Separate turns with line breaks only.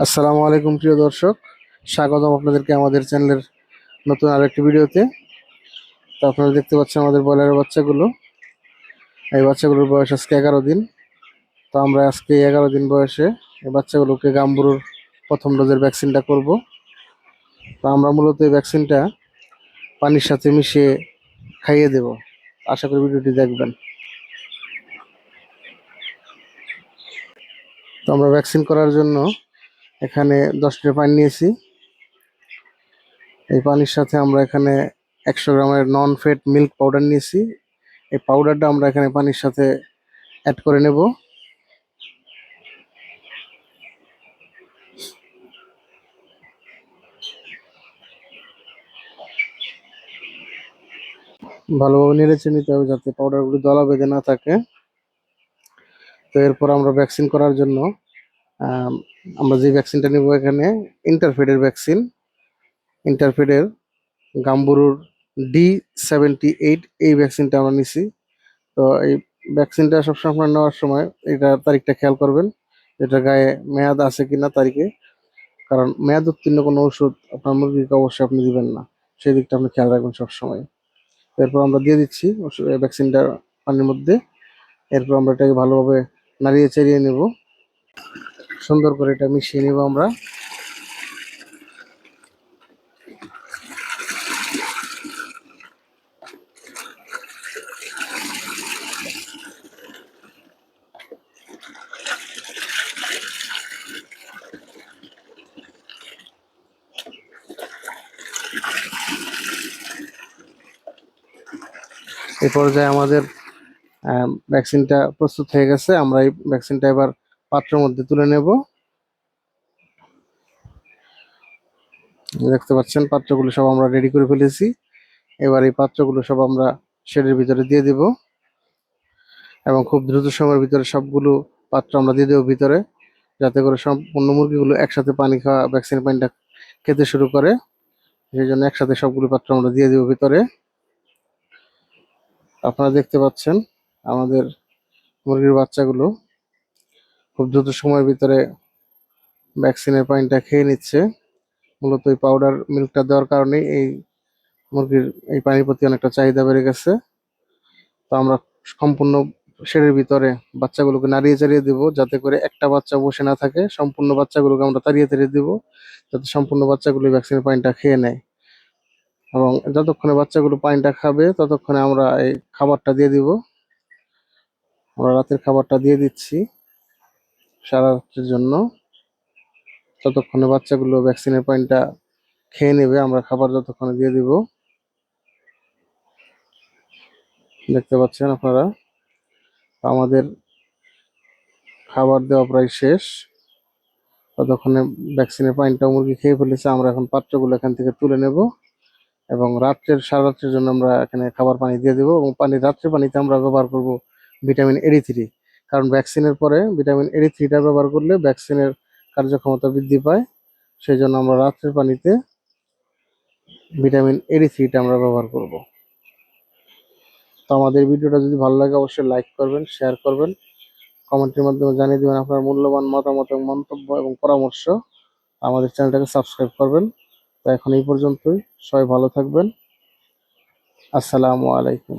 আসসালামু আলাইকুম, প্রিয় দর্শক। স্বাগতম আপনাদেরকে আমাদের চ্যানেলের নতুন আরেকটি ভিডিওতে। তো আপনারা দেখতে পাচ্ছেন আমাদের ব্রয়লারের বাচ্চাগুলো। এই বাচ্চাগুলোর বয়স আজকে এগারো দিন। তো আমরা আজকে এগারো দিন বয়সে এই বাচ্চাগুলোকে গাম্বুরুর প্রথম ডোজের ভ্যাকসিনটা করব। তো আমরা মূলত এই ভ্যাকসিনটা পানির সাথে মিশিয়ে খাইয়ে দেব। আশা করি ভিডিওটি দেখবেন। তো আমরা ভ্যাকসিন করার জন্য এখানে দশ লিটার পানি নিয়েছি। এই পানির সাথে আমরা এখানে একশো গ্রামের নন ফেট মিল্ক পাউডার নিয়েছি। এই পাউডারটা আমরা এখানে পানির সাথে অ্যাড করে নেব। ভালোভাবে নেড়েচে নিতে হবে যাতে পাউডারগুলো দলা বেঁধে না থাকে। তো এরপর আমরা ভ্যাকসিন করার জন্য আমরা যে ভ্যাকসিনটা নেব এখানে ইন্টারফেডের ভ্যাকসিন ইন্টারফেডের গাম্বুরুর ডি সেভেন্টি এইট এই ভ্যাকসিনটা আমরা নিছি। তো এই ভ্যাকসিনটা সবসময় আপনার নেওয়ার সময় এটা তারিখটা খেয়াল করবেন এটা গায়ে মেয়াদ আছে কিনা তারিখে। কারণ মেয়াদ উত্তীর্ণ কোনো ওষুধ আপনার মুরগিকে অবশ্যই আপনি দিবেন না। সেই দিকটা আপনি খেয়াল রাখবেন সবসময়। এরপর আমরা দিয়ে দিচ্ছি ভ্যাকসিনটা পানির মধ্যে। এরপর আমরা এটাকে ভালোভাবে নাড়িয়ে চাড়িয়ে নেব। সুন্দর করে এটা মিশিয়ে নেব আমরা। এই পর্যায়ে আমাদের ভ্যাকসিনটা প্রস্তুত হয়ে গেছে। আমরা এই ভ্যাকসিনটা এবার পাত্রের মধ্যে তুলে নেব। দেখতে পাচ্ছেন, পাত্রগুলো সব আমরা রেডি করে ফেলেছি। এবার এই পাত্রগুলো সব আমরা শেডের ভিতরে দিয়ে দেব এবং খুব দ্রুত সময়ের ভিতরে সবগুলো পাত্র আমরা দিয়ে দেবো ভিতরে, যাতে করে সম্পূর্ণ মুরগিগুলো একসাথে পানি খাওয়া ভ্যাকসিন পানিটা খেতে শুরু করে। সেই জন্য একসাথে সবগুলো পাত্র আমরা দিয়ে দেবো ভিতরে। আপনারা দেখতে পাচ্ছেন আমাদের মুরগির বাচ্চাগুলো খুব দ্রুত সময়ের ভিতরে ভ্যাকসিনের পানিটা খেয়ে নিচ্ছে। মূলত এই পাউডার মিল্কটা দেওয়ার কারণেই এই মুরগির এই পানির প্রতি অনেকটা চাহিদা বেড়ে গেছে। তো আমরা সম্পূর্ণ শেডের ভিতরে বাচ্চাগুলোকে নাড়িয়ে চাড়িয়ে দিব, যাতে করে একটা বাচ্চা বসে না থাকে। সম্পূর্ণ বাচ্চাগুলোকে আমরা তাড়িয়ে তাড়িয়ে দিব, যাতে সম্পূর্ণ বাচ্চাগুলো ভ্যাকসিনের পানিটা খেয়ে নেয়। এবং যতক্ষণে বাচ্চাগুলো পানিটা খাবে, ততক্ষণে আমরা এই খাবারটা দিয়ে দিব। আমরা রাতের খাবারটা দিয়ে দিচ্ছি। সারা রাত্রের জন্য। ততক্ষণে বাচ্চাগুলো ভ্যাকসিনের পানিটা খেয়ে নেবে, আমরা খাবার যতক্ষণে দিয়ে দিব। দেখতে পাচ্ছেন আপনারা? আমাদের খাবার দেওয়া প্রায় শেষ। ততক্ষণে ভ্যাকসিনের পানিটা মুরগি খেয়ে ফেলেছে, আমরা এখন পাত্রগুলো এখান থেকে তুলে নেব। এবং রাত্রের সারা রাত্রের জন্য আমরা এখানে খাবার পানি দিয়ে দেবো এবং পানি রাত্রে পানিতে আমরা ব্যবহার করব ভিটামিন এডি থ্রি কারণ ভ্যাকসিনের পরে ভিটামিন এডি থ্রিটা ব্যবহার করলে ভ্যাকসিনের কার্যক্ষমতা বৃদ্ধি পায়। সেই জন্য আমরা রাত্রের পানিতে ভিটামিন এডি থ্রিটা আমরা ব্যবহার করব। তো আমাদের ভিডিওটা যদি ভালো লাগে, অবশ্যই লাইক করবেন শেয়ার করবেন। কমেন্টের মাধ্যমে জানিয়ে দেবেন আপনার মূল্যবান মতামত এবং মন্তব্য এবং পরামর্শ। আমাদের চ্যানেলটাকে সাবস্ক্রাইব করবেন। তো এখন এই পর্যন্তই। সবাই ভালো থাকবেন। আসসালামু আলাইকুম।